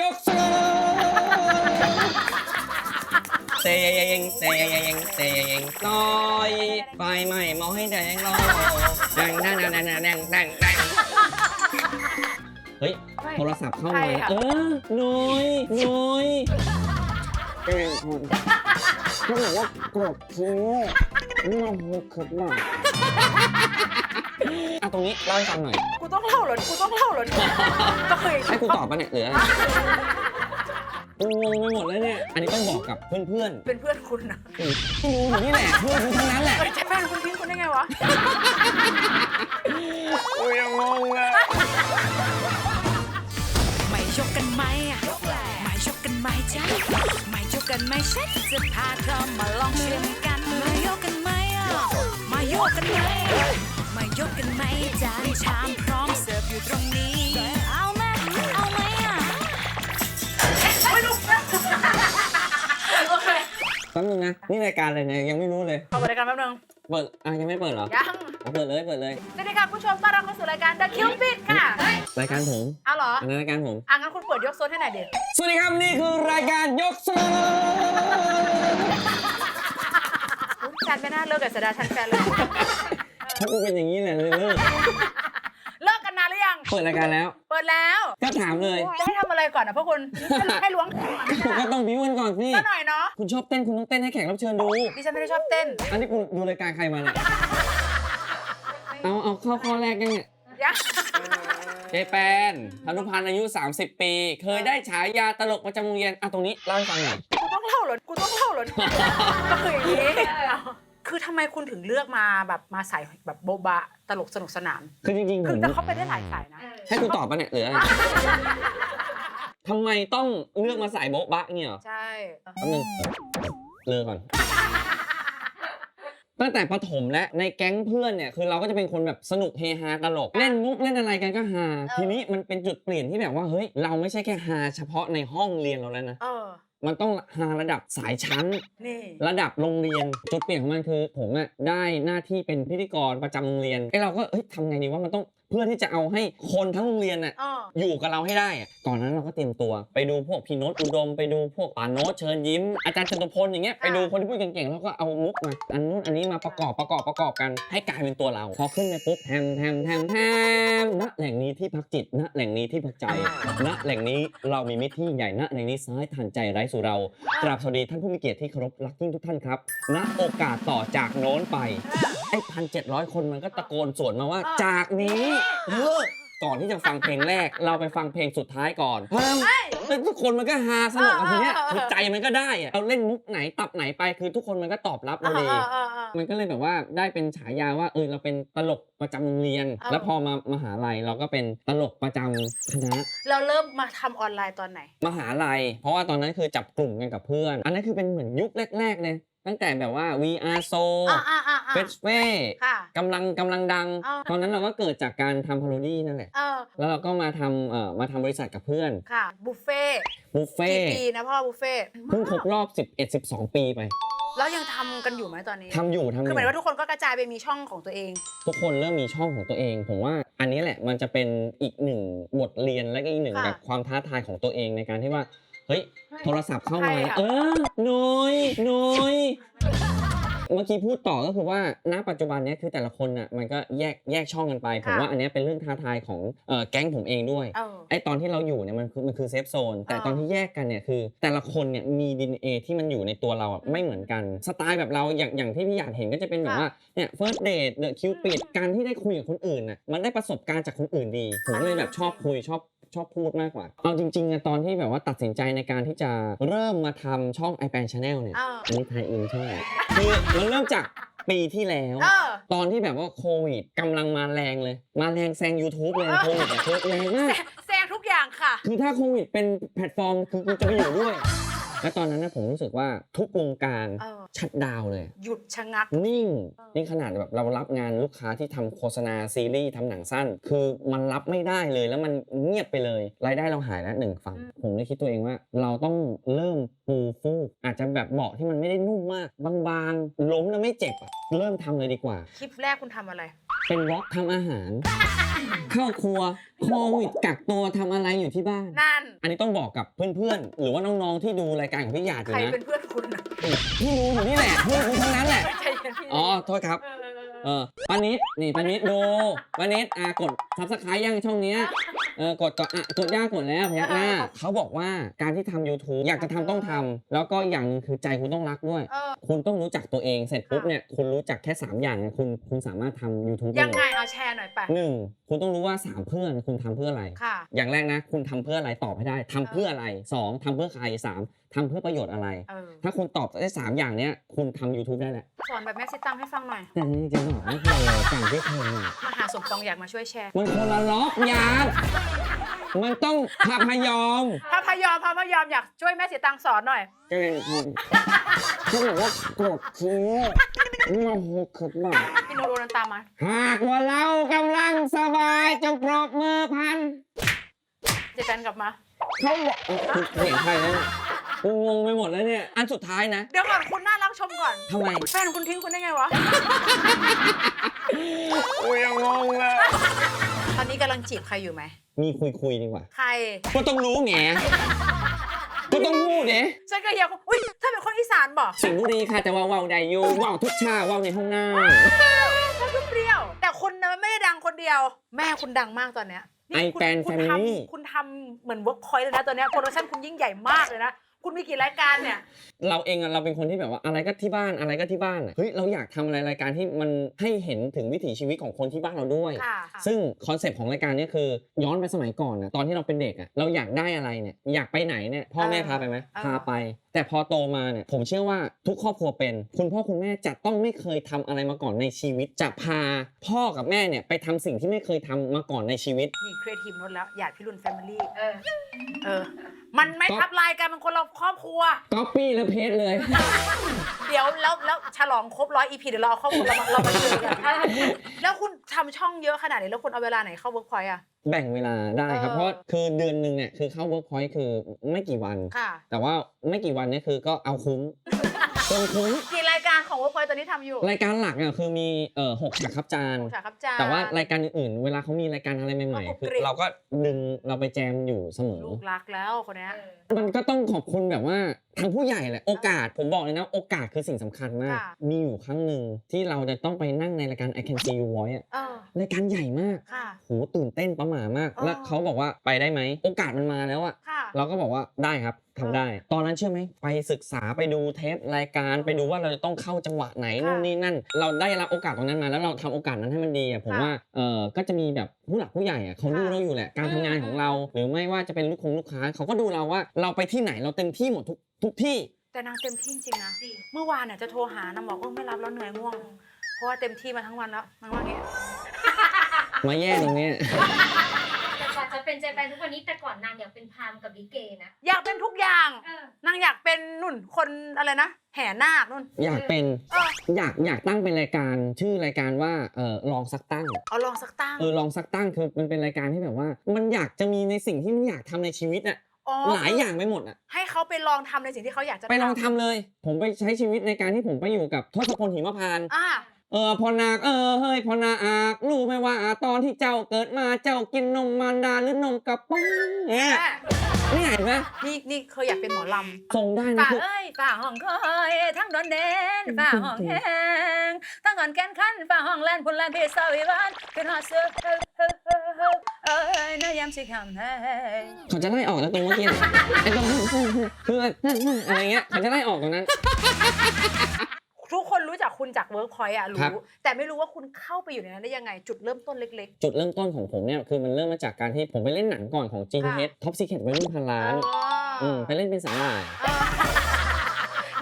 ยกสูเตยงเตยงเตยงลอยไฟไหม้มองให้แดงลอยดังดังดังดังดังดังดังเฮ้ยโทรศัพท์เข้ามาเออนุยนุยเป็นคนเขาบอกว่ากดทีไม่คือหรอก อะตรงนี้เล่าให้ฟังหน่อย กูต้องเล่าเหรอกูต้องเล่าเหรอก็เคยให้กูตอบปะเนี่ยหรืออะไรกูงงไปหมดเลยเนี่ย อันนี้ต้องบอกกับเพื่อนๆเป็นเพื่อนคุณนะที่รู้อยู่นี่แหละเพื่อนกูทั้งนั้นแหละ เอ้ยแฟนคุณทิ้งคุณได้ไงวะ กูยังงงเลยไม่ชกกันไหมอะไม่ชกกันไหมจ๊ะไม่ชกกันไหมฉันจะพาเธอมาลองชิมกัน มายกกันไหมอะมายกกันไหม มายกกันไหมจานชามพร้อมเสิร์ฟอยู่ตรงนี้ เอาไหมเอาไหมอะโอเคแป๊บนึงนะนี่รายการอะไรเนี่ยยังไม่รู้เลยเอาไปรายการแป๊บนึงเปิดอะยังไม่เปิดเหรอยังอะเปิดเลยเปิดเลยสวัสดีค่ะคุณผู้ชมต้อนรับเข้าสู่รายการ The Cupid ค่ะรายการผมเอาเหรออันนั้นรายการผมอะงั้นคุณเปิดยกโซนให้หน่อยเด็ดสวัสดีครับนี่คือรายการยกสูงฉันไม่น่าเลิกกับสดาชันแฟนเลย ถ้ากูเป็นอย่างนี้แหละเลยเลิกเลิกกันนานหรือยัง เปิดรายการแล้ว เปิดแล้ว ก็ถามเลย จะให้ทำอะไรก่อนนะพวกคุณให้ล้วงก็ต้องบิวกันก่อนสิซะหน่อยเนาะ คุณชอบเต้นคุณต้องเต้นให้แขกรับเชิญดู ดิฉันไม่ได้ชอบเต้นอันนี้กูดูรายการใครมาเนี่ยเอาเอาเข้าข้อแรกยังเนี่ยยังเจแปนพานุพันธ์อายุ 30 ปี เคยได้ฉายาตลกประจำโรงเรียนอะตรงนี้เล่าให้ฟังหน่อย กูต้องเล่าเหรอ กูต้องเล่าเหรอก็คืออย่างนี้ คือทำไมคุณถึงเลือกมาแบบมาใส่แบบโบบะตลกสนุกสนาน คือจริงๆผคือมแต่เขาไปได้หลายสายนะ ให้กูตอบปะเนี่ยหรืออะไรทำไมต้องเลือกมาใส่โบ๊ะบะเนี่ยเหรอ ใช่แป๊บนึงเลิกก่อน ตั้งแต่ประถมและในแก๊งเพื่อนเนี่ยคือเราก็จะเป็นคนแบบสนุกเฮฮาตลก เล่นมุกเล่นอะไรกันก็ฮาทีนี้มันเป็นจุดเปลี่ยนที่แบบว่าเฮ้ยเราไม่ใช่แค่ฮาเฉพาะในห้องเรียนเราแล้วนะ เออ มันต้องฮาระดับสายชั้น นี่ ระดับโรงเรียนจุดเปลี่ยนของมันคือ ผมอะได้หน้าที่เป็นพิธีกรประจำโรงเรียนไอ้เราก็เอ้ยทำไงดีว่ามันต้อง เพื่อที่จะเอาให้คนทั้งโรงเรียนอะเอออยู่กับเราให้ได้อะก่อนนั้นเราก็เตรียมตัว ไปดูพวกพี่โน้ตอุดม ไปดูพวกป่าโน้ตเชิญยิ้ม อาจารย์จตุพลอย่างเงี้ย ไปดูคนที่พูดเก่งๆ แล้วก็เอามุกมา อันนู้นอันนี้มาประกอบประกอบประกอบกัน ให้กลายเป็นตัวเรา พอขึ้นไปปุ๊บแทมแทมแทมแทมณแหล่งนี้ที่พักจิต ณ แหล่งนี้ที่พักใจ ณ แหล่งนี้เรามีมิตรที่ยิ่งใหญ่ ณ แหล่งนี้ซ้ายทานใจไร้สู่เรา กราบสวัสดีท่านผู้มีเกียรติที่เคารพรักยิ่งทุกท่านครับ ณ โอกาสต่อจากโน้นไป ไอ้พันเจ็ดร้อยคนมันก็ตะโกนสวนมาว่าอ่าจากนี้เออก่อนที่จะฟังเพลงแรก เราไปฟังเพลงสุดท้ายก่อนเพิ่มแล้วทุกคนมันก็ฮาสนุกอะทีเนี้ยคือใจมันก็ได้อะเราเล่นมุกไหนตับไหนไปคือทุกคนมันก็ตอบรับเอเราอดีเออเออเออมันก็เลยแบบว่าได้เป็นฉายาว่าเออเราเป็นตลกประจำโรงเรียนเออแล้วพอมามหาลัยเราก็เป็นตลกประจำคณะเราเริ่มมาทำออนไลน์ตอนไหน มหาลัย เพราะว่าตอนนั้นคือจับกลุ่มกันกับเพื่อน อันนั้นคือเป็นเหมือนยุคแรก ๆ เลย ตั้งแต่แบบว่า VR So อ่าอ่าอ่าเฟสเว่ค่ะกำลังกำลังดังอ่าตอนนั้นเราก็เกิดจากการทำพาโรดี้นั่นแหละเออแล้วเราก็มาทำเอ่อมาทำบริษัทกับเพื่อนค่ะบุฟเฟ่บุฟเฟ่กี่ปีนะพ่อบุฟเฟ่เพิ่งครบรอบ 11 12 ปีไป แล้วยังทำกันอยู่ไหมตอนนี้ทำอยู่ทำอคือหยู่มายว่าทุกคนก็กระจายไปมีช่องของตัวเอง ทุกคนเริ่มมีช่องของตัวเอง ผมว่าอันนี้แหละมันจะเป็นอีกหนึ่งบทเรียนและก็อีกหนึ่งค่ะ แบบความท้าทายของตัวเองในการที่ว่าเฮ้ย โทรศัพท์เข้ามา ใครอะ เออน้อยน้อยเมื่อกี้พูดต่อก็คือว่าณปัจจุบันเนี้ยคือแต่ละคนน่ะมันก็แยกแยกช่องกันไป ผมว่าอันเนี้ยเป็นเรื่องท้าทายของเอ่อแก๊งผมเองด้วย เออ ไอตอนที่เราอยู่เนี่ยมันคือมันคือเซฟโซนแต่อ่าตอนที่แยกกันเนี่ยคือ แต่ละคนเนี่ยมี DNA ที่มันอยู่ในตัวเราอะไม่เหมือนกันสไตล์แบบเราอย่างอย่างที่พี่อยากเห็นก็จะเป็นแบบว่าเนี่ย first date the cupid การที่ได้คุยกับคนอื่นน่ะมันได้ประสบการณ์จากคนอื่นดี ผมก็เลยแบบชอบคุยชอบ ชอบพูดมากกว่า เอาจริงๆอะตอนที่แบบว่าตัดสินใจในการที่จะเริ่มมาทำช่อง i p a n Channel เนี่ย เออ อันนี้ไทยอินใช่ไหมคือมันเริ่มจากปีที่แล้ว เออ ตอนที่แบบว่าโควิดกำลังมาแรงเลย มาแรงแซง YouTube เลยโควิดอะโควิดแรงมาก แซงทุกอย่างค่ะ คือถ้าโควิดเป็นแพลตฟอร์มคือกูจะไปอยู่ด้วย และตอนนั้นนะผมรู้สึกว่าทุกวงการเออ ชัดดาวน์เลย หยุดชะงัก นิ่งเออ นี่ขนาดแบบเรารับงานลูกค้าที่ทำโฆษณาซีรีส์ทำหนังสั้น คือมันรับไม่ได้เลยแล้วมันเงียบไปเลยรายได้เราหายแล้วหนึ่งฝั่งผมเลยคิดตัวเองว่า เราต้องเริ่มปูฟูกอาจจะแบบเบาะที่มันไม่ได้นุ่มมาก บางๆล้มแล้วไม่เจ็บอะเริ่มทำเลยดีกว่า คลิปแรกคุณทำอะไร เป็นวอล์กทำอาหาร เข้าครัว โควิดกักตัวทำอะไรอยู่ที่บ้าน นั่น อันนี้ต้องบอกกับเพื่อนๆ หรือว่าน้องๆ ที่ดูรายการของพี่หยาดอใคยู่รนะเป็นเพื่อนคุณนะพี่รู้อยู่นี่แหละเพื่อนคุณทั้งนั้นแหละใจเย็นพี่อ๋อ โทษครับ เออ เออเออเออปานิดนี่ปานิดดูปานิดอ่ากดซับสไครต์ยังช่องเนี้ยเออกดก่อนอะกดย่ากดแล้วพยักหน้าเขาบอกว่าการที่ทำ YouTube อยากจะทำต้องทำแล้วก็อย่างหนึงคือใจคุณต้องรักด้วย เออ คุณต้องรู้จักตัวเองเสร็จปุ๊บเนี่ยคุณรู้จักแค่ 3 อย่างเนี่ยคุณคุณสามารถทำ YouTube ได้ยังหมไงดเอาแชร์หน่อยไปหนึ่งคุณต้องรู้ว่าสามเพื่อนคุณทำเพื่ออะไร ค่ะ อย่างแรกนะ คุณทำเพื่ออะไรตอบให้ได้ทำเพื่ออะไรสองทำเพื่อใครสามทำเพื่อประโยชน์อะไร เออถ้าคุณตอบได้สามอย่างเนี้ยคุณทำ YouTube ได้แหละ สอนแบบแม่ซิตังให้ฟังหน่อย แต่จริงๆบอกไม่เคยแต่งไม่เคยอะมหาสมปองอยากมาช่วยแชร์ มันคนละล็อกยานมันต้องพาพยอมพระพยอมพระพยอมอยากช่วยแม่สีตังสอนหน่อยก็เลยผมเขาบอกว่ากดทิ้งมาหกขับมาพี่โนโดนันตามมา หากว่าเรากำลังสบายจงปรบมือพัน เจแปนกลับมา เขาบอกเอ้ยเสียงใครนะกูงงไปหมดแล้วเนี่ย อันสุดท้ายนะ เดี๋ยวก่อนคุณน่ารั กชมก่อนทำไม แฟนคุณทิ้งคุณได้ไงวะ กูยังงงเลยตอนนี้กำลังจีบใครอยู่ไหม มีคุยคุยๆดีกว่า ใคร ก็ต้องรู้แหงก็ต้องพูดเด้ฉันก็เฮียอุ้ยถ้าเป็นคนอีสานบอกสิงห์บุรีค่ะแต่ว่าเว้าได้อยู่เว้าทุกชาติเว้าในห้องน้เขาก็เปรี้ยว แต่คุณนะไม่ได้ดังคนเดียว แม่คุณดังมากตอนเนี้ยำไอคุณแฟนคุแฟณมิลี่ทำคุณทำเหมือนเวิร์กพอยต์เลยนะตอนเนี้ยโปรดักชั่นคุณยิ่งใหญ่มากเลยนะ คุณมีกี่รายการเนี่ย เราเองอะเราเป็นคนที่แบบว่าอะไรก็ที่บ้านอะไรก็ที่บ้านอะเฮ้ยเราอยากทำอะไรรายการที่มันให้เห็นถึงวิถีชีวิตของคนที่บ้านเราด้วย ค่ะซึ่งคอนเซปต์ของรายการเนี้คือย้อนไปสมัยก่อนนะตอนที่เราเป็นเด็กอะเราอยากได้อะไรเนี่ยอยากไปไหนเนี่ยพ่อแม่เออพาไปไหมเออ พาไป แต่พอโตมาเนี่ยผมเชื่อว่าทุกครอบครัวเป็น คุณพ่อคุณแม่จะต้องไม่เคยทำอะไรมาก่อนในชีวิต จะพาพ่อกับแม่เนี่ยไปทำสิ่งที่ไม่เคยทำมาก่อนในชีวิต นี่ครีเอทีฟโน้ตแล้วหยาดพี่รุ่นแฟมิลี่เออเออ มันไม่ทับลายกันมันคนเราครอบครัวก๊อปปี้และเพจเลย เดี๋ยวแล้วแล้วฉลองครบร้อยอีพีเดี๋ยวเราเอาข้อมูลเรามาเรามาเจอกันแล้วคุณทำช่องเยอะขนาดนี้แล้วคุณเอาเวลาไหนเข้าเวิร์กพอยต์อะ แบ่งเวลาได้ครับ เออ เพราะคือเดือนหนึ่งเนี่ยคือเข้าเวิร์กพอยต์คือไม่กี่วัน ค่ะแต่ว่าไม่กี่วันเนี่ยคือก็เอาคุ้มจนคุ้ม กี่รายการของเวิร์กพอยต์ตอนนี้ทำอยู่รายการหลักอะคือมีเอ่อหกฉากครับจานฉากครับจานแต่ว่ารายการอื่นๆ เวลาเขามีรายการอะไรใหม่ก็ๆคือกริบ เราก็ดึงเราไปแจมอยู่เสมอ ลูกรักแล้วคนเนี้ยมันก็ต้องขอบคุณแบบว่าทางผู้ใหญ่แหละโอกาสผมบอกเลยนะโอกาสคือสิ่งสำคัญมากค่ะมีอยู่ครั้งหนึ่งที่เราจะต้องไปนั่งในรายการ I Can See You Voice อะเออรายการใหญ่มากค่ะ โหตื่นเต้นประหม่ามาก อ๋อ แล้วเขาบอกว่าไปได้ไหมโอกาสมันมาแล้วอะค่ะ เราก็บอกว่าได้ครับทำได้ ตอนนั้นเชื่อไหมไปศึกษาไปดูเทปรายการไปดูว่าเราจะต้องเข้าจังหวะไหนค่ะนู่นนี่นั่น เราได้รับโอกาสตรงนั้นมาแล้วเราทำโอกาสนั้นให้มันดีอะผมค่ะว่าเออก็จะมีแบบผู้หลักผู้ใหญ่อะเขาดูค่ะเราอยู่แหละการอืมทำงานของเรา หรือไม่ว่าจะเป็นลูกคงลูกค้าเขาก็ดูเราว่า เราไปที่ไหนเราเต็มที่หมดทุกทุกที่ แต่นางเต็มที่จริงๆนะเมื่อวานเนี่ยจะโทรหานางบอกว่าไม่รับแล้วเหนื่อยง่วง เพราะว่าเต็มที่มาทั้งวันแล้วนางว่าอย่างเงี้ยมาแย่ตรงเนี้ยแต่ก่อนจะ เป็นเจแปนทุกวันนี้แต่ก่อนนางอยากเป็นพราหมณ์กับลิเกนะ อยากเป็นทุกอย่าง เออนางอยากเป็นนุ่นคนอะไรนะ แห่นาคนุ่น อยากเป็นเออ อยากอยากตั้งเป็นรายการชื่อรายการว่าเออลองสักตั้งเอาลองสักตั้ง เออลองสักตั้งคือมันเป็นรายการที่แบบว่า มันอยากจะมีในสิ่งที่มันอยากทำในชีวิตอะอ๋อหลายอย่างไปหมดอะให้เขาไปลองทำในสิ่งที่เขาอยากจะไปลองทำเลย ผมไปใช้ชีวิตในการที่ผมไปอยู่กับทศพลหิมพานต์อ่า เออพอนาคเออเฮ้ยพอนาอากรู้ไหมว่าตอนที่เจ้าเกิดมาเจ้ากินนมมารดาหรือนมกระป๋องเนี่ยแม่นี่เห็นไหมนี่นี่เคยอยากเป็นหมอลส่งได้ำนะฝ่าคือเอ้ยฝ่าห้องคอยทั้งดอนเดนฝ่าห้องแห้งทั้งก่อนแกนขันฝ่าห้องแลนพุ่นแลนเพสาวิวันขึ้นหอดเสือเฮ้เฮ้เฮ้เฮ้เอ้ยนายามสิคำให้เขาจะไล่ออกแล้วตรงเมื่อกี้น่ะไอ้ตรงคืออะไรเงี้ยเขาจะไล่ออกตรงนั้นทุก คนรู้จักคุณจากเวิร์กพอยต์อะครับรู้แต่ไม่รู้ว่าคุณเข้าไปอยู่ในนั้นได้ยังไง จุดเริ่มต้นเล็ก จุดเริ่มต้นของผมเนี่ยคือมันเริ่มมาจากการที่ผมไปเล่นหนังก่อนของ GTH ค่ะ Top Secret วัยรุ่นพันๆล้านอ๋อออืมไปเล่นเป็นสาหร่ายเออ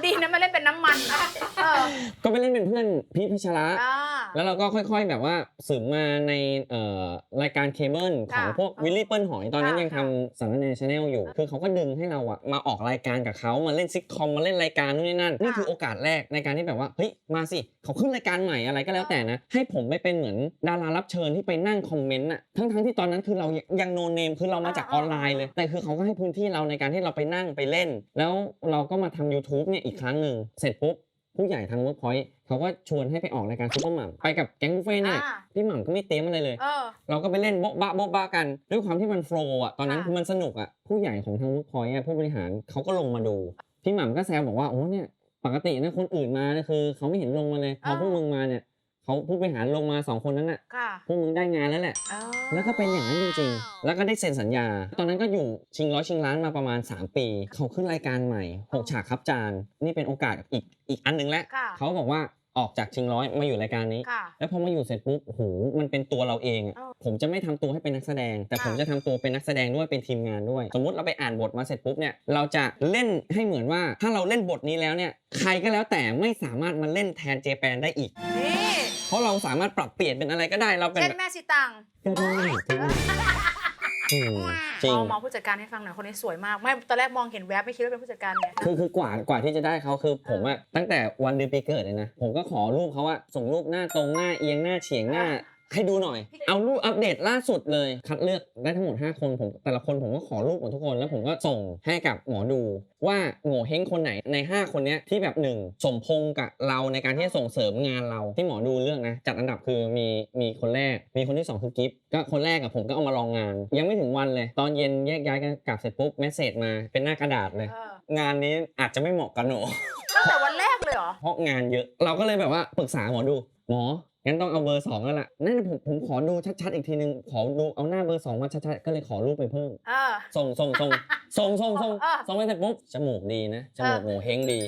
ดีนะไม่เล่นเป็นน้ำมันนะเออก็ไปเล่นเป็นเพื่อนพีชพัชระ อ่า แล้วเราก็ค่อยๆแบบว่าสืบมาในเอ่อรายการเคเบิลของค่ะพวกวิลลี่เปิ้ลหอยตอนนั้นค่ะยังทำสารแนชแนลอยู่ คือเขาก็ดึงให้เราอะมาออกรายการกับเขามาเล่นซิทคอมมาเล่นรายการนู่นนี่นั่นนี่คือโอกาสแรกในการที่แบบว่าเฮ้ยมาสิเขาขึ้นรายการใหม่อะไรก็แล้วแต่นะ ให้ผมไปเป็นเหมือนดารารับเชิญที่ไปนั่งคอมเมนต์อะทั้งๆที่ตอนนั้นคือเรายังโนเนมคือเรามาจากออนไลน์เลย แต่คือเขาก็ให้พื้นที่เราในการที่เราไปนั่งไปเล่น แล้วเราก็มาทำ YouTube เนี่ยอีกครั้งหนึ่งเสร็จปุ๊บ ผู้ใหญ่ทางเวิร์กพอยต์เขาก็ชวนให้ไปออกรายการซุปเปอร์หม่ำไปกับแก๊งบุฟเฟ่ต์เนี่ยอ่า พี่หม่ำก็ไม่เตรียมอะไรเลย เออ เราก็ไปเล่นโบ๊ะบะโบ๊ะบะกัน ด้วยความที่มันโฟล์อะตอนนั้นค่ะคือมันสนุกอะผู้ใหญ่ของทางเวิร์กพอยต์ผู้บริหารเขาก็ลงมาดู พี่หม่ำก็แซวบอกว่าโอ้เนี่ยปกตินะคนอื่นมาเนี่ยคือเขาไม่เห็นลงมาเลยพอพวกมึงมาเนี่ย เขาผู้บริหารลงมาสองคนนั้นน่ะค่ะพวกมึงได้งานแล้วแหละเออแล้วก็เป็นอย่างนั้นจริงๆ แล้วก็ได้เซ็นสัญญา ตอนนั้นก็อยู่ชิงร้อยชิงล้านมาประมาณ 3 ปี เขาขึ้นรายการใหม่ 6 ฉากครับจาน นี่เป็นโอกาสอีกอีกอันหนึ่งแล้ว ค่ะเขาบอกว่าออกจากชิงร้อยมาอยู่รายการนี้ ค่ะ แล้วพอมาอยู่เสร็จปุ๊บ โอ้โห มันเป็นตัวเราเองอะเออผมจะไม่ทำตัวให้เป็นนักแสดง แต่ค่ะ ผมจะทำตัวเป็นนักแสดงด้วย เป็นทีมงานด้วย สมมุติเราไปอ่านบทมาเสร็จปุ๊บเนี่ย เราจะเล่นให้เหมือนว่า ถ้าเราเล่นบทนี้แล้วเนี่ย ใครก็แล้วแต่ไม่สามารถมาเล่นแทนเจแปนได้อีก นี่ เพราะเราสามารถปรับเปลี่ยนเป็นอะไรก็ได้เราเป็นเช่นแบบแม่สิตังก็ได้ก็ได้อืมจริงมองมองผู้จัดการให้ฟังหน่อยคนนี้สวยมากไม่ตอนแรกมองเห็นแวบไม่คิดว่าเป็นผู้จัดการเนี่ยคือคือกว่ากว่าที่จะได้เขาคือผมอะตั้งแต่วันเดือนปีเกิดเลยนะผมก็ขอรูปเขาอะส่งรูปหน้าตรงหน้าเอียงหน้าเฉียงหน้า ให้ดูหน่อย เอารูปอัปเดตล่าสุดเลย คัดเลือกได้ทั้งหมด 5 คนผมแต่ละคนผมก็ขอรูปหมดทุกคน แล้วผมก็ส่งให้กับหมอดูว่าโง่เฮงคนไหนใน 5 คนเนี้ยที่แบบหนึ่งสมพงษ์กับเราในการที่จะส่งเสริมงานเราที่หมอดูเลือกนะ จัดอันดับคือมีมีคนแรก มีคนที่สองคือกิฟต์ก็คนแรกกับผมก็เอามาลองงาน ยังไม่ถึงวันเลย ตอนเย็นแยกย้ายกันกลับเสร็จปุ๊บเมสเซจมาเป็นหน้ากระดาษเลยเอองานนี้อาจจะไม่เหมาะกับหนู ตั้งแต่วันแรกเลยเหรอ เพราะงานเยอะ เราก็เลยแบบว่าปรึกษาหมอดู หมอ งั้นต้องเอาเบอร์สองแล้วล่ะ นั่นผมผมขอดูชัดๆอีกทีนึง ขอดูเอาหน้าเบอร์สองมาชัดๆ ก็เลยขอรูปไปเพิ่ม เออ ส่งส่งส่งส่งส่งส่งเออ ส่งไปเสร็จปุ๊บ จมูกดีนะ จมูกเออโง่เฮงดี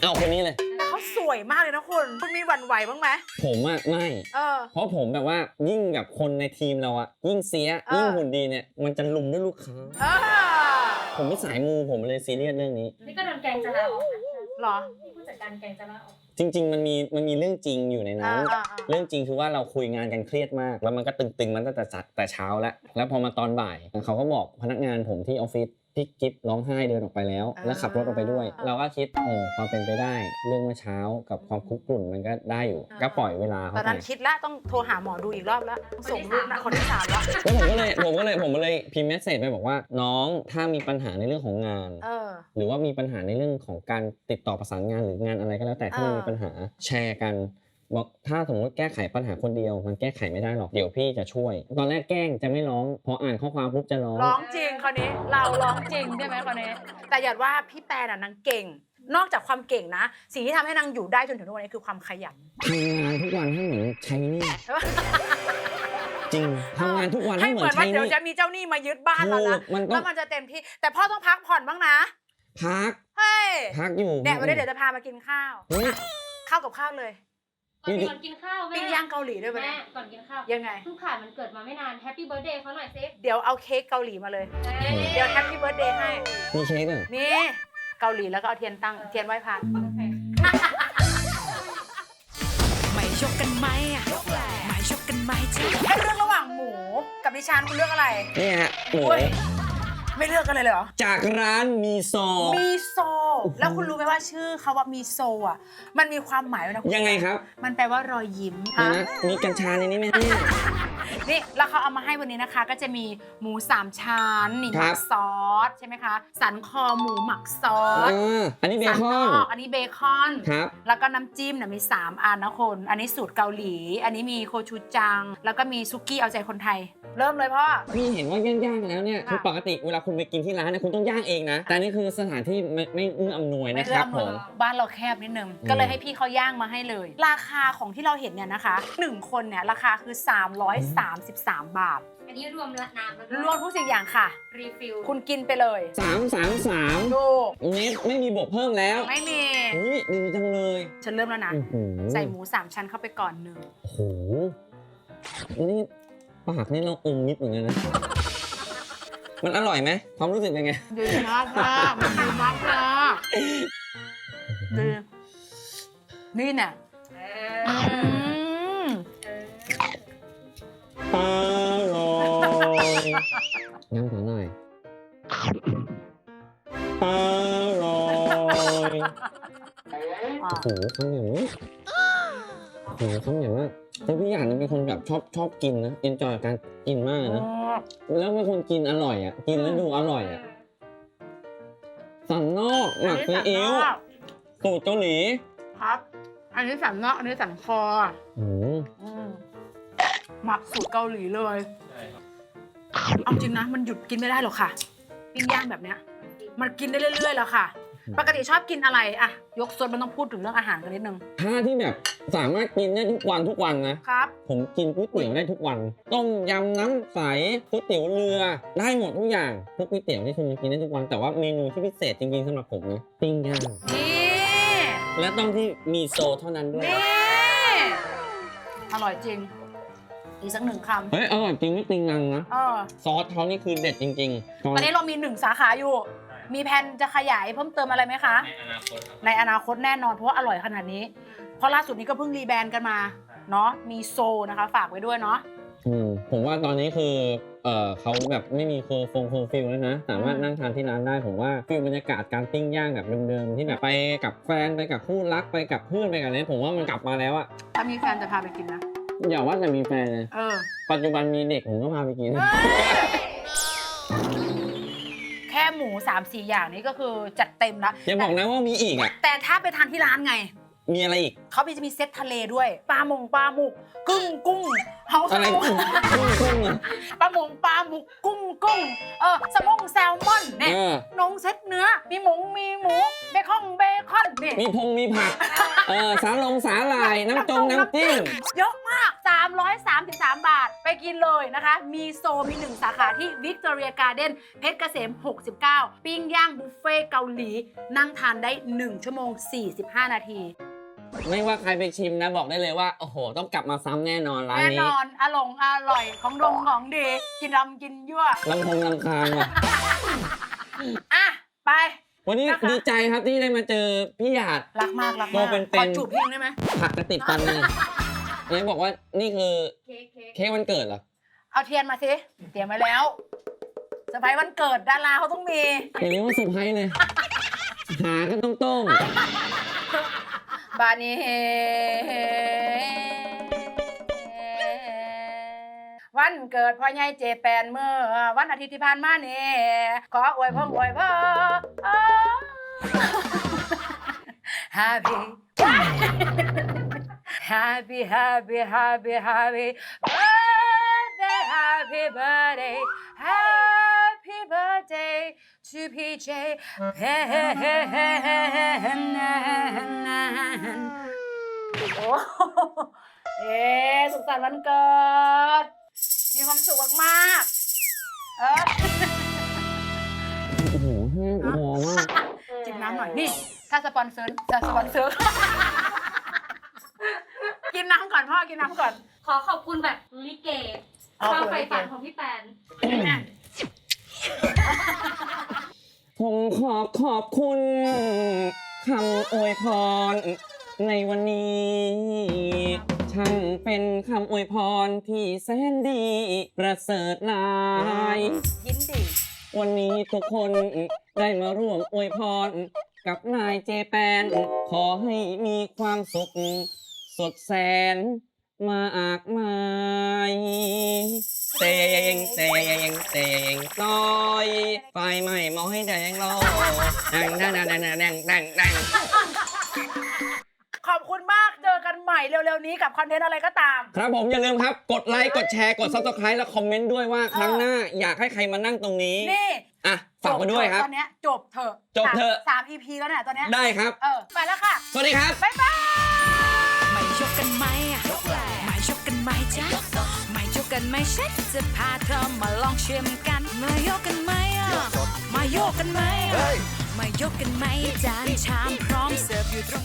เอาคนนี้เลย แต่เขาสวยมากเลยนะคุณคุณมีหวั่นไหวบ้างไหมผมอะไม่ เออ เพราะผมแบบว่ายิ่งแบบคนในทีมเราอะยิ่งเสีย เออ ยิ่งหุ่นดีเนี่ย มันจะลุมด้วยลูกค้า เออ ผมไม่สายมูผมเลยซีเรียสเรื่องนี้ นี่ก็โดนแกงจะลาออกนะเหรอนี่ผู้จัดการแกงจะลาออกจริง ๆ มันมีมันมีเรื่องจริงอยู่ในอ่านั้นอ่า เรื่องจริงคือว่าเราคุยงานกันเครียดมาก แล้วมันก็ตึงๆมันตั้งแต่สัแต่เช้าแล้วแล้วพอมาตอนบ่ายเขาก็บอกพนักงานผมที่ออฟฟิศ พี่กิฟร้องไห้เดินออกไปแล้ว แล้วขับรถออกไปด้วย เราก็คิดเออความเป็นไปได้ เรื่องเมื่อเช้ากับความคุกรุ่นมันก็ได้อยู่ก็ปล่อยเวลาตเขาอนไปนั้นคิดแล้วต้องโทรหาหมอดูอีกรอบแล้วต้องส่งรูปนะคนที่สามแล้วแล้วผมก็เลยผมก็เลยผมก็เลยพิมพ์เมสเซจไปบอกว่าน้องถ้ามีปัญหาในเรื่องของงาน เออ หรือว่ามีปัญหาในเรื่องของการติดต่อประสานงานหรืองานอะไรก็แล้วแต่ที่มันเออมีปัญหาแชร์กันบอก ถ้าสมมติแก้ไขปัญหาคนเดียว มันแก้ไขไม่ได้หรอกเดี๋ยวพี่จะช่วย ตอนแรกแกล้งจะไม่ร้องพออ่านข้อความปุ๊บจะร้องร้องจริงคนนี้ เราร้องจริงใช่ไหมคนนี้ แต่อย่าว่าพี่แปนอะนางเก่ง นอกจากความเก่งนะ สิ่งที่ทำให้นางอยู่ได้จนถึงทุกวันนี้คือความขยันทำงานทุกวันให้เหมือนใช้หนี่จริงทำงานทุกวันให้ให้เหเหมืมืออนนว่าใช้หเดี๋ยวนี่จะมีเจ้าหนี้มายึดบ้านเราถูนะกมันต้อแล้งวมันจะเต็มที่ แต่พ่อต้องพักผ่อนบ้างนะพักเฮ้ยพักอยู่เนี่ยวันนี้เดี๋ยวจะพามากินข้าวเฮ้ยข้าวกับข้าวเลย ก่อนก่อนกินข้าวแม่ปิ้งย่างเกาหลีด้วยวันแม่นี้ก่อนกินข้าวยังไง เพิ่งผ่านมันเกิดมาไม่นานแฮปปี้เบิร์ดเดย์เขาหน่อยสิเดี๋ยวเอาเค้กเกาหลีมาเลย เดี๋ยวแฮปปี้เบิร์ดเดย์ให้ มีเค้กเหรอนี่เกาหลีแล้วก็เอาเทียนตั้งเทียนไหว้พระโอเคไม่ยกกันไหมอะไม่ยกกันไหมจ้าให้เลือกระหว่างหมูกับดิฉันคุณเลือกอะไร นี่ฮะหมูอุ๊ยไม่เลือกกันเลยเหรอ จากร้านมีโซมีโซ แล้วคุณรู้ไหมว่าชื่อเขาว่ามีโซอะ มันมีความหมายด้วยนะคุณยังไงครับ มันแปลว่ารอยยิ้มเดี๋ยวนะมีกัญชาในนี้ไหมเนี่ยนี่แล้วเขาเอามาให้วันนี้นะคะ ก็จะมีหมูสามชั้นนี่หครัมับกซอสใช่ไหมคะสันคอหมูหมักซอสอ่าอันนี้เบสันคอนนอกอันนี้เบคอนครับแล้วก็น้ำจิ้มเนี่ยมี 3 อันนะคนอันนี้สูตรเกาหลี อันนี้มีโคชูจัง แล้วก็มีซุกี้เอาใจคนไทย เริ่มเลยพ่อพี่เห็นว่าย่างๆแล้วเนี่ยค่ะคือปกติเวลาคุณไปกินที่ร้านเนี่ยคุณต้องย่างเองนะ แต่นี่คือสถานที่ไม่ไม่เอื้ออำนวยนะครับผม บ้านเราแคบนิดนึงอืมก็เลยให้พี่เขาย่างมาให้เลย ราคาของที่เราเห็นเนี่ยนะคะ1คนเนี่ยราคาคือ 333 บาท อันนี้รวมละน้ำแล้วด้วยรวมทุกสิ่งอย่างค่ะ รีฟิลคุณกินไปเลยสามสามสามดูเน็ตไม่มีบวกเพิ่มแล้วไม่มี อุ้ยดีจังเลยฉันเริ่มแล้วนะ อื้อหือใส่หมู3ชั้นเข้าไปก่อนหนึ่ง โอ้โหนี่ปากนี่เราอมนิดเหมือนกันนะ มันอร่อยไหมความรู้สึกเป็นไง ดีมากค่ะมันดีมากค่ะดีนี่เนี่ยเออือมเอออร่อยน้ำขอหน่อยอร่อยโอ้โหคำอย่างนี้โอ้โหคำอย่างมากแต่พี่หยาดเป็นคนแบบชอบชอบกินนะ เอนจอยกับการกินมากเลยนะ แล้วเป็นคนกินอร่อยอะ กินแล้วดูอร่อยอะสันนอกหมักซีอิ๊วสูตรเกาหลีครับ อันนี้สันนอกอันนี้สันคออืมอืมหมักสูตรเกาหลีเลยเอาจริงนะ มันหยุดกินไม่ได้หรอกค่ะปิ้งย่างแบบเนี้ย มันกินได้เรื่อยๆแล้วค่ะ ปกติชอบกินอะไรอะยกโซนมันต้องพูดถึงเรื่องอาหารกันนิดนึง ถ้าที่แบบสามารถกินได้ทุกวันทุกวันนะครับ ผมกินก๋วยเตี๋ยวได้ทุกวัน ต้มยำน้ำใสก๋วยเตี๋ยวเรือได้หมดทุกอย่างพวกก๋วยเตี๋ยวนี่คือมันกินได้ทุกวันแต่ว่าเมนูที่พิเศษจริงๆสำหรับผมนะปิ้งย่างนี่และต้องที่มีโซเท่านั้นด้วยนี่อร่อยจริง อีกสักหนึ่งคเฮ้ยอร่อยจริงไม่ติงนังนะำเออ ซอสเขานี่คือเด็ดจริงๆตอนนี้เรามีหนึ่งสาขาอยู่ มีแผนจะขยายเพิ่มเติมอะไรไหมคะ ในอนาคตครับ ในอนาคตแน่นอนเพราะว่าอร่อยขนาดนี้ เพราะล่าสุดนี้ก็เพิ่งรีแบรนด์กันมาเนาะมีโซนะคะ ฝากไว้ด้วยเนาะ อืมผมว่าตอนนี้คือเออเขาแบบไม่มีเคอร์ฟงเคอร์ฟิลแล้วนะ สามารถอืมนั่งทานที่ร้านได้ผมว่าฟิลบรรยากาศการปิ้งย่างแบบเดิมๆที่แบบไปกับแฟนไปกับคู่รักไปกับเพื่อนไปกับอะไรผมว่ามันกลับมาแล้วอะถ้ามีแฟนจะพาไปกินนะ อย่าว่าแต่มีแฟนเลยเออ ปัจจุบันมีเด็กผมก็พาไปกินแค่หมู3ามสี่อย่างนี้ก็คือจัดเต็มละอย่าบอกนะว่ามีอีกอะแต่ถ้าไปทานที่ร้านไง มีอะไรอีก เขาจะมีเซตทะเลด้วย ปลาหมงปลาหมึกกุ้งกุ้งเฮาอะไรกุ้งกุ้งกุ้งอะปลาหมงปลาหมึกกุ้งกุ้งเออสมงแซลมอนเนี่ยเออนงเซตเนื้อ มีหมงมีหมูเบคอนเบคอนเนี่ยมีพงมีผักเออสาลงสาหร่ายน้ำจงน้ำจิ้มเยอะมาก333 บาท ไปกินเลยนะคะ มีโซมีหนึ่งสาขาที่วิกตอเรียการ์เด้นเพชรเกษม 69 ปิ้งย่างบุฟเฟ่เกาหลี นั่งทานได้ 1 ชั่วโมง 45 นาที ไม่ว่าใครไปชิมนะบอกได้เลยว่า โอ้โห ต้องกลับมาซ้ำแน่นอนร้านแน่นี้นอนอร่งอร่อยของดงของดี กินรำกินยั่ว ลำพงลำคาญว่ะ อะ ไป วันนี้นะคะ ดีใจครับที่ได้มาเจอพี่หยาด รักมากรักตัมาวกเป็นๆ ขอจูบพี่ได้ไหมผักกระติดฟันเลย เลยบอกว่านี่คือเค้กเค้กเค้กวันเกิดเหรอเอาเทียนมาสิเตรียมไว้แล้วเซอร์ไพรส์วันเกิดดาราเขาต้องมีอย่าเรียกว่าเซอร์ไพรส์เลย หากันต้องต้งบานี้วันเกิดพ่อใหญ่เจแปนเมื่อวันอาทิตย์ที่ผ่านมานี่ขออวยพรออวยพร Happy Happy Happy Happy Happy Birthday Happy Birthday Happy Birthday to PJ โอ้เอ๊ะสุขสันต์วันเกิด มีความสุขมากๆเออโอ้โหแห้งคอมากจิบน้ำหน่อย นี่ ถ้าสปอนเซอร์จะสปอนเซอร์กิ นน้ำก่อนพ่อกินน้ำก่อน ขอขอบคุณแบบลิเกอ๋อความขอบคุณใฝ่ฝันลิเกของพี่แปนผมขอขอบคุณคำอวยพร ในวันนี้ช่างเป็นคำอวยพรที่แสนดี ประเสริฐหลาย ยินดีวันนี้ทุกคนได้มาร่วมอวยพร กับนายเจแปน ขอให้มีความสุข สดแสนมากมายเตงเตงเตงต้อยไฟไหม้หม้อยแดงลอยแดงแดงแดงแดงแดงแดงแดงขอบคุณมากเจอกันใหม่เร็วๆนี้กับคอนเทนต์อะไรก็ตาม ครับผมอย่าลืมครับ กดไลค์ กดแชร์ กด subscribe และคอมเมนต์ด้วยว่าครั้งหน้าอยากให้ใครมานั่งตรงนี้ นี่ อะ ฝากมาด้วยครับ ตอนนี้จบเถอะจบเถอะ สาม EP แล้วเนี่ยตอนนี้ได้ครับ เออ ไปแล้วค่ะ สวัสดีครับ บ๊ายบาย ชกกันไหมอะไม่ชกกันไหมจ๊ะไม่ชกกันไหมฉันจะพาเธอมาลองชิมกันมายกกันไหมอะมาโยกกันไหมอะมายกกันไหมจานชามพร้อมเสิร์ฟอยู่ตรง